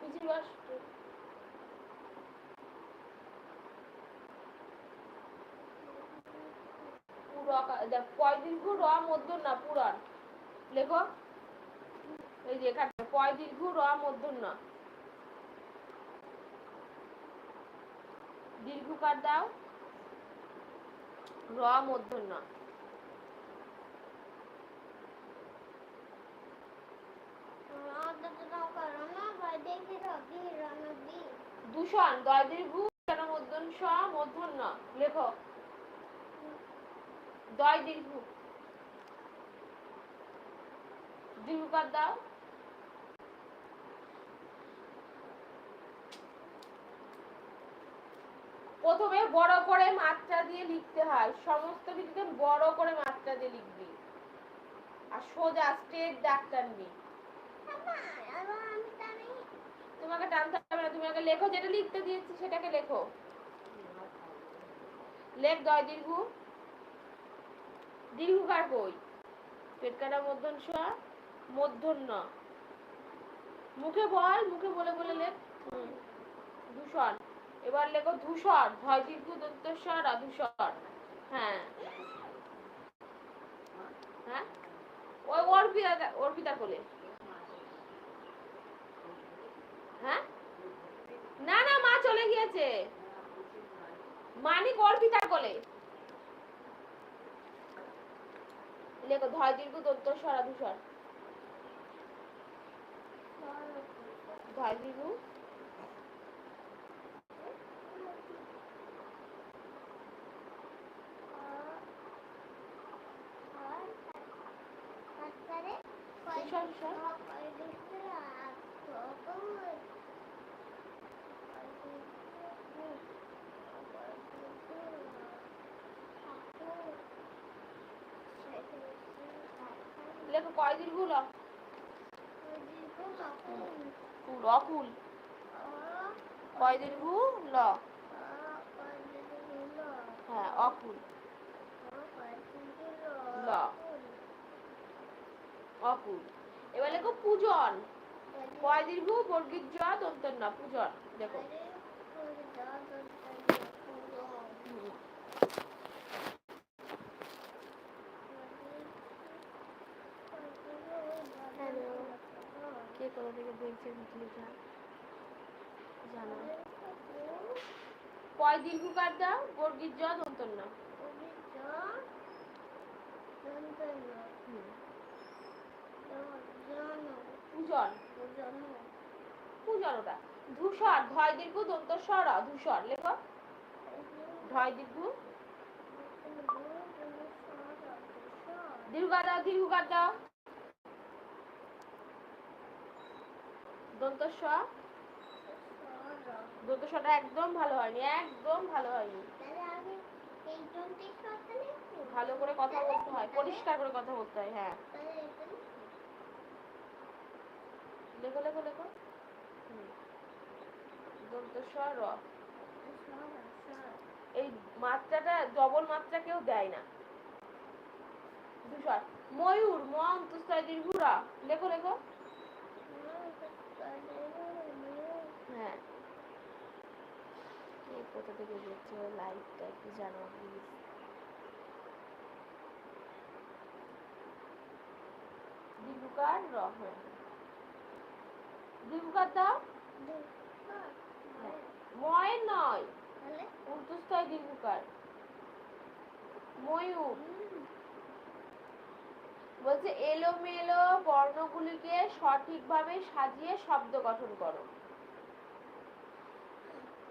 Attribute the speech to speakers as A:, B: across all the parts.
A: বুঝি পয় র মধ্য না, পুরাণ। লেখো। এই যে এখানে পয় দীর্ঘ র মধ্য না। দীর্ঘকার দাও। র মধ্য না। মধ্যন স মধ্যন ন। লেখো। দয় দীর্ঘ দীর্ঘকার দাও। প্রথমে বড় করে মাত্রা দিয়ে লিখতে হয়। সমস্ত কিছুকে বড় করে মাত্রা দিয়ে লিখবি। আর সোজা স্ট্রেট দাগ টানবি তোমাকে টানতে হবে না তুমি আগে লেখো, যেটা লিখতে দিয়েছি সেটাকে লেখো। লেখ দয় দীর্ঘ, দীর্ঘকার কই পেট কাটা মধ্যন স মধ্যন্য। মুখে বল, মুখে বলে বলে লেখ। দূষণ এবার লেখো ধূসর, ভয় দীর্ঘ দন্তস্বর অধূসর। হ্যাঁ। হ্যাঁ? ওই অর্পিতা অর্পিতা কোলে হ্যাঁ না না মা চলে গিয়েছে মানিক গর্বিতা কোলে। লেখো ধয় দীর্ঘ দন্ত সরা ধূসর ধয় দীর্ঘ ধূসর ধূসর লেখো কয় দীর্ঘ ল কুল অকুল কয় দীর্ঘ ল। হ্যাঁ অকুল ল। অকুল এবার লেখো পূজন। কয় দীর্ঘ বর্গীর জ দন্তর না পূজন। দেখো হুম। কে কোথা থেকে দেখছে ভিডিওটা? জানা কয় দীর্ঘকার দাও বর্গীর জ দন্তর না? হুম। পূজন পূজন ওটা? ধূসর ধয় দীর্ঘ দন্ত স্বর ধূসর। লেখো। ধয় দীর্ঘ দীর্ঘকার দাও দীর্ঘকার দাও দন্ত দন্ত একদম ভালো হয়নি একদম ভালো হয়নি। ভালো করে কথা বলতে হয় পরিষ্কার করে কথা বলতে হয় হ্যাঁ। লেখো লেখো লেখো। দন্ত র। এই মাত্রাটা ডবল মাত্রা কেউ দেয় না। ময়ূর ম অন্তস্তয় দীর্ঘরা লেখো লেখো। হ্যাঁ। এই কোথা থেকে দেখছ? লাইভটা একটু জানো প্লিজ দীর্ঘকার র হ্যাঁ দীর্ঘকার দাও। ময়ের নয়। ময়ূর। বলছে এলোমেলো বর্ণগুলিকে সঠিকভাবে সাজিয়ে শব্দ গঠন করো।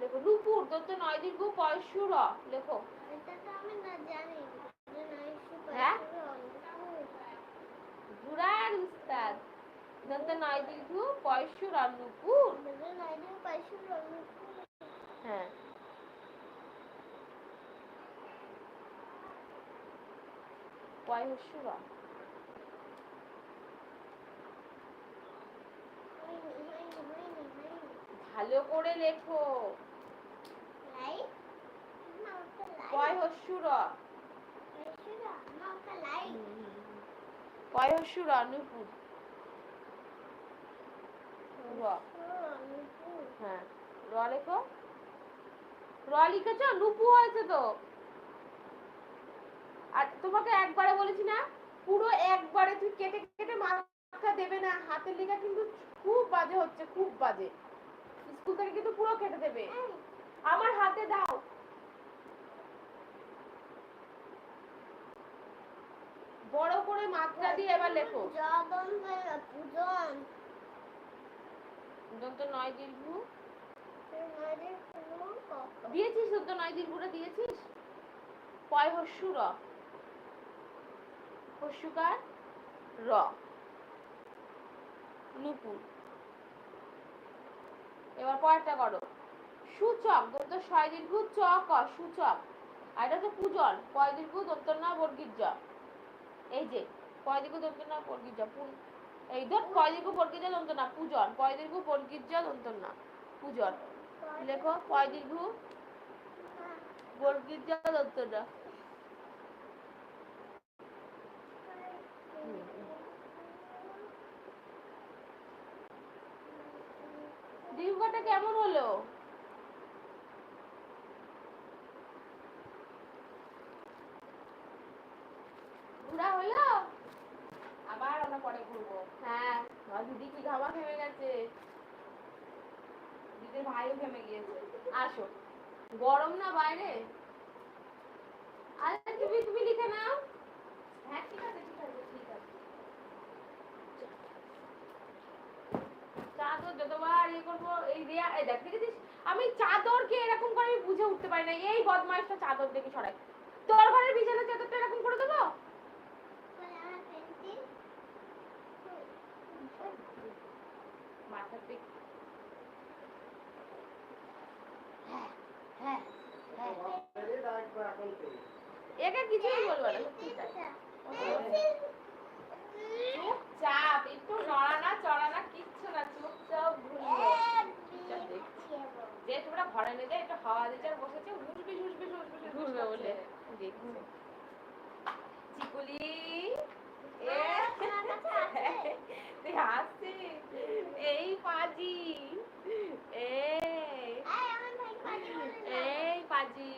A: লেখো নুপুর দন্ত নয় দীর্ঘ পয়সুর লেখো।
B: তো আমি না জানি
A: হ্যাঁ? ঘুরার উস্তাদ। দন্ত নয় দীর্ঘ পয়সুর হ্যাঁ। পয়সুর। ভালো করে লেখো। পয়সুর অনুপুর র। হ্যাঁ র লেখো। র লিখেছ? নুপু হয়েছে তো। আর তোমাকে একবারে বলেছি না পুরো একবারে তুই কেটে কেটে মাথা দেবে না হাতের লেখা কিন্তু খুব বাজে হচ্ছে খুব বাজে। থেকে কিন্তু পুরো কেটে দেবে। আমার হাতে দাও। বড় করে মাত্রা দিয়ে এবার লেখো।
B: পূজন
A: দন্ত নয় দীর্ঘ দিয়েছিস দন্ত নয় দীর্ঘটা দিয়েছিস? পয় হস্যু র। হস্যুকার র। নুপুর। এবার পরেরটা করো। সূচক দন্ত ছয় দীর্ঘ চ, ক, সূচক। আর এটা হচ্ছে পূজন পয় দীর্ঘ দন্ত না বর্গীর জ। এই যে পয় দীর্ঘ দন্ত না বর্গীর জ এই ধর পয় দীর্ঘ বর্গীর দন্ত না, পূজন। পয় দীর্ঘ বর্গীর জ দন্ত না, পূজন। লেখো পয় দীর্ঘ বর্গীর জ দন্ত না। দীর্ঘটা কেমন হলো? ঘোরা হলো? আবার আমরা পরে ঘুরবো। হ্যাঁ। দিদি কি ঘামা ঘেমে গেছে? দিদির ভাইও ঘেমে গিয়েছে। আসো। গরম না বাইরে? আরে তুমি তুমি লিখে নাও। হ্যাঁ ঠিক আছে ঠিক আছে ঠিক আছে। চাদর যতবার ইয়ে করব এই রেয়া এই দেখ দেখেছিস? আমি চাদরকে এরকম করে আমি বুঝে উঠতে পারি না। এই বদমাইশটা চাদর দেখে সরাই। তোর ঘরের বিছানার চাদরটা এরকম করে দেবো?
B: পেন্সিল
A: মাথা পিক হ্যাঁ হ্যাঁ হ্যাঁ। একে কিছুই বলব না যে তোমরা ঘরে নিয়ে যায় একটু হাওয়া দিতে বসেছে হুসবিস হুসবিস হুসবিস ঘুরবে বলে। চিকুলি তুই এই পাজি এই এই পাজি।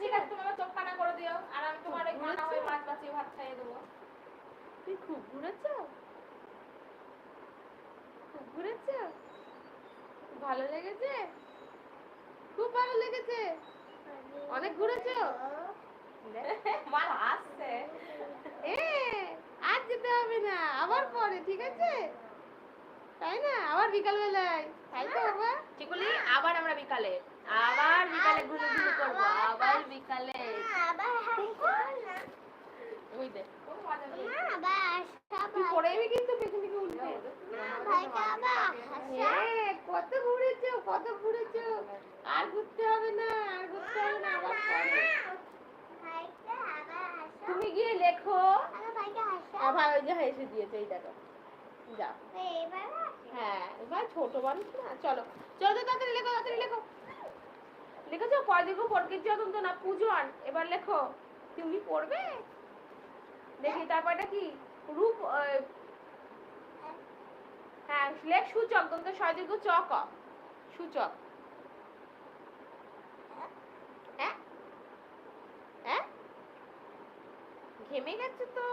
A: ঠিক আছে তুমি আমার চোখ কানা করে দিও আর আমি তোমার ওই কানা হয়ে মাছ বাঁচিয়ে ভাত খাইয়ে দেবো। তুই খুব ঘুরেছ? খুব ঘুরেছ? ভালো লেগেছে? খুব ভালো লেগেছে? অনেক ঘুরেছো? মাল হাসছে এ আজ যেতে হবে না আবার পরে ঠিক আছে? তাই না? আবার বিকাল বেলায় তাই তো বাবা? চিকুলি আবার আমরা বিকালে। আবার বিকালে ঘুরে ঘুরে করব আবার বিকালে। আবার ওই দেখ তুই কিন্তু পেছন উঠবে। কত ঘুরেছো কত ঘুরেছো। আর ঘুরতে হবে না আর ঘুরতে হবে না আবার তুমি গিয়ে লেখো। আবার ওই যে হেসে দিয়েছে এই দেখো। যাও। হ্যাঁ এবার ছোট মানুষ না চলো। চলো তো তাড়াতাড়ি লেখো তাড়াতাড়ি লেখো। লিখেছো? যতন্ত না পূজন এবার লেখো। তুমি পড়বে? দেখি তারপরটা কি? রূপ হ্যাঁ লেখ সূচক দন্ত সয়দিগু চক। সূচক। হ্যাঁ? হ্যাঁ? ঘেমে গেছে তো?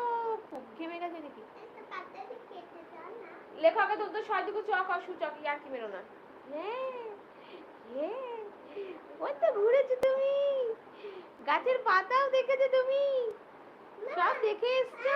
A: খুব ঘেমে গেছে দেখি লেখকে দন্ত সয়দিগু চক সূচক, ইয়ার কি মেরো না হ্যাঁ। ওই তো ঘুরেছো তুমি। গাছের পাতাও দেখেছ তুমি? সব দেখে এসছো?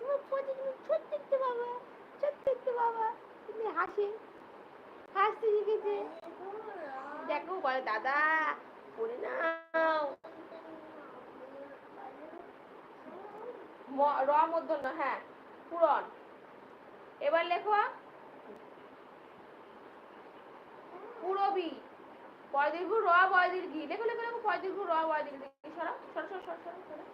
A: তুমি হাসছো তুমি প্রতিদিন সত্যি তো বাবা সত্যি তো বাবা তুমি হাসি, হাসতে শিখেছে। দেখো বলে, দাদা, পড়ে নাও। র মধ্য না হ্যাঁ পূরণ। এবার লেখো। পুরবি, পয়দীর্ঘ র বয়দীর্ঘি লেখো লেখো লেখো, পয়দীর্ঘ র বয়দীর্ঘি সরা, সর সর সর সর।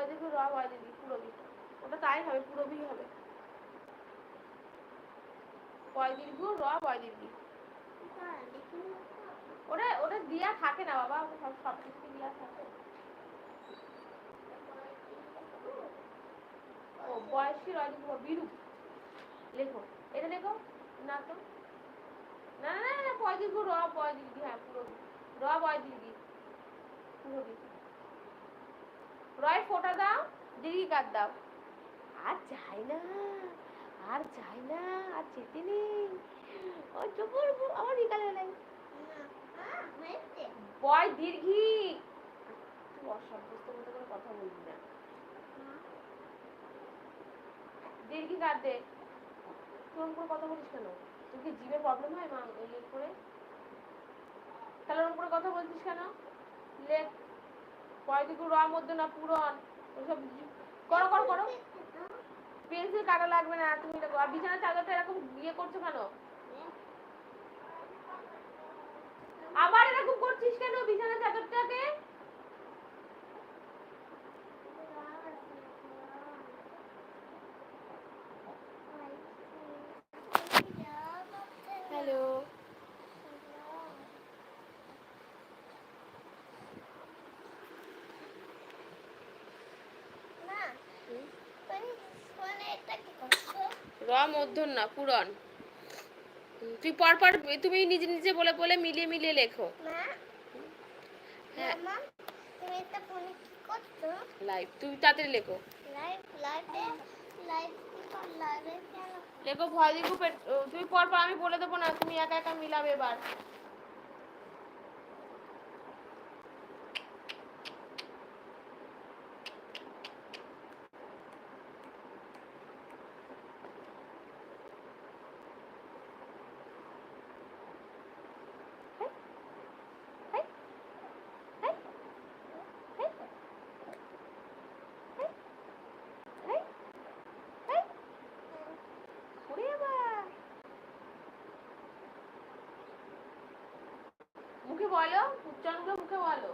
A: লেখো পয়দীর্ঘ র বয়দীর্ঘি পুরবি ওটা তাই হবে পুরবি হবে। পয়দীর্ঘ র বয়দীর্ঘি ওটা ওটা দিয়া থাকে না বাবা সব সব কিছু দিয়া থাকে। ও বয়সী রজনী বিরূপ লেখো এটা লেখো না তো? না না না, না পয়দীর্ঘ র বয়দীর্ঘি হ্যাঁ পুরো র বয়দীর্ঘি পুরো রয়, ফোটা দাও দীর্ঘি কাট দাও। আর যাই না, আর যাই না, আর যেতে নেই। আমার বিকালে নাই। বয় দীর্ঘি তুই অসভ্যস্ত মতো করে কথা বলবি না। দীর্ঘি কাট দে। তুই করে কথা বলিস কেন? তোর কি জিভে প্রবলেম হয় মা ইয়ে করে? তাহলে ওরকম করে কথা বলছিস কেন? লেখ পয়দিকু র মধ্যে না পূরণ ওসব করো করো করো। পেন্সিল কাটা লাগবে না, তুমি দেখো আর বিছানার চাদরটা এরকম ইয়ে করছ কেন? আবার এরকম করছিস কেন বিছানার চাদরটাকে? র মধ্যন না পূরণ। তুই পরপর তুমি নিজে নিজে বলে বলে মিলিয়ে মিলিয়ে লেখো। হ্যাঁ।
B: তুমি একটা ফোনে কি করছ?
A: লাইভ তুমি তাড়াতাড়ি লেখো।
B: লাইভ লাইভে লাইভ
A: লেখো ভয় দিকু তুমি পরপর আমি বলে দেবো না তুমি একা একা মিলাবে এবার ওরে বাবা। মুখে বলো উচ্চারণগুলো মুখে বলো।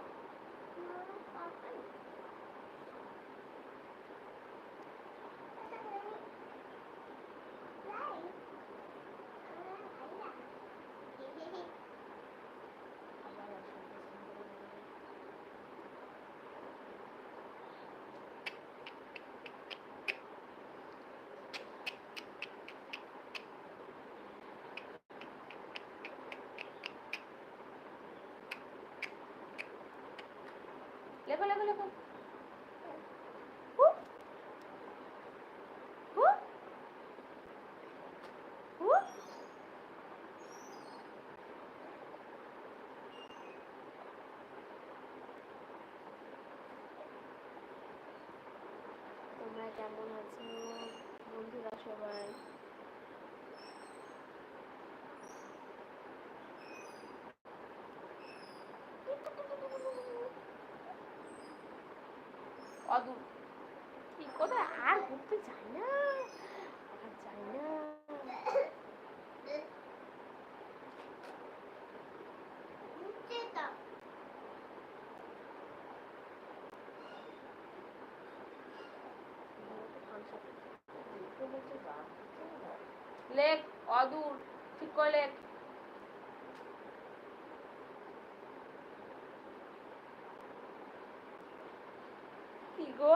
A: তোমরা কেমন আছো? বন্ধুরা সবাই। অদূর। আর ঘুরতে যাই না। আর যাই না। লেখ অদূর। ঠিক করে লেখ গো?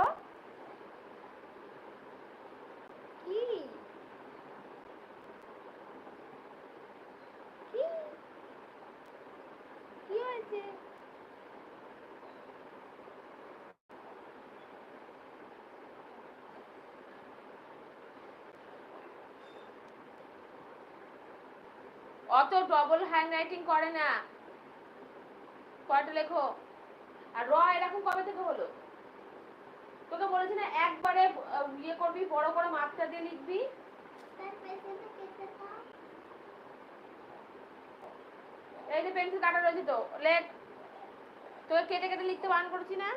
A: কি? কি? হয়েছে? অত ডবল হ্যান্ড রাইটিং করে না। কয়টা লেখো? আর র এরকম কবে থেকে হলো? তোকে বলেছি না একবারে ইয়ে করবি বড় করে মাত্রা দিয়ে লিখবি। এই যে পেন্সিল কাটা রয়েছে তো লেখ। তোকে কেটে কেটে লিখতে বারণ করছি না?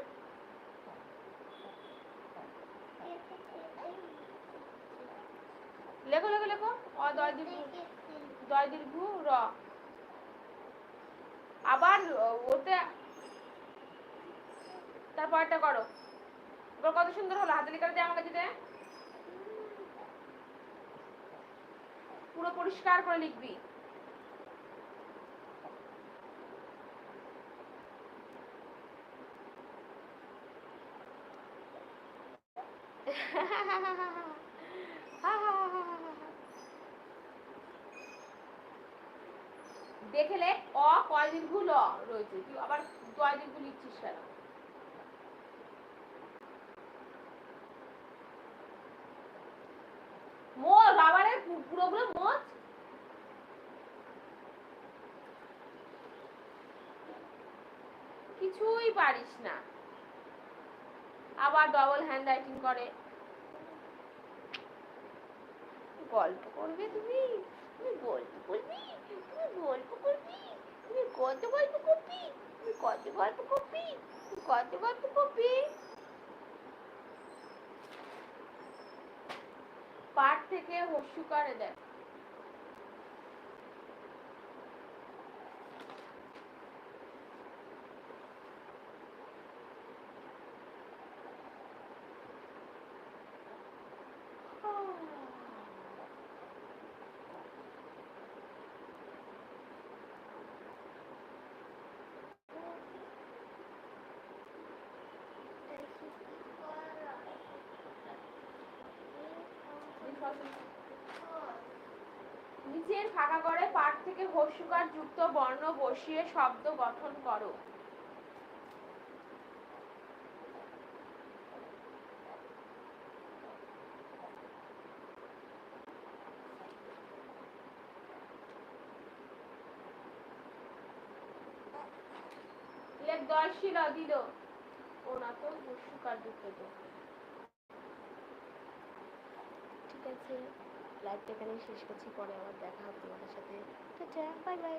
A: লেখো লেখো লেখো। অ দয় দীর্ঘ দয় দীর্ঘ র। আবার ওতে তারপরটা করো। এবার কত সুন্দর হলো হাতে লেখাটা দিয়ে আমার কাছে পুরো পরিষ্কার করে লিখবি। দেখে লেখ অ কয় দীর্ঘ ল রয়েছে। তুই আবার দয় দীর্ঘ লিখছিস কেন? কিছুই পারিস না। আবার ডবল হ্যান্ড রাইটিং করে গল্প করবে, তুমি? তুমি গল্প করবি? তুমি গল্প করবি? তুমি কত গল্প করবি? তুমি কত গল্প করবি? তুমি কত গল্প করবি? পাঠ থেকে হস্যুকারে দেয় নিচের ফাঁকা করে পাঠ থেকে হস্যকার যুক্ত বর্ণ বসিয়ে শব্দ গঠন করো। লেখ দর্শিল দিল ও না তো হস্যকার যুক্ত তো। ঠিক আছে লাইভটা এখানেই শেষ করছি পরে আবার দেখা হবে তোমাদের সাথে। Bye bye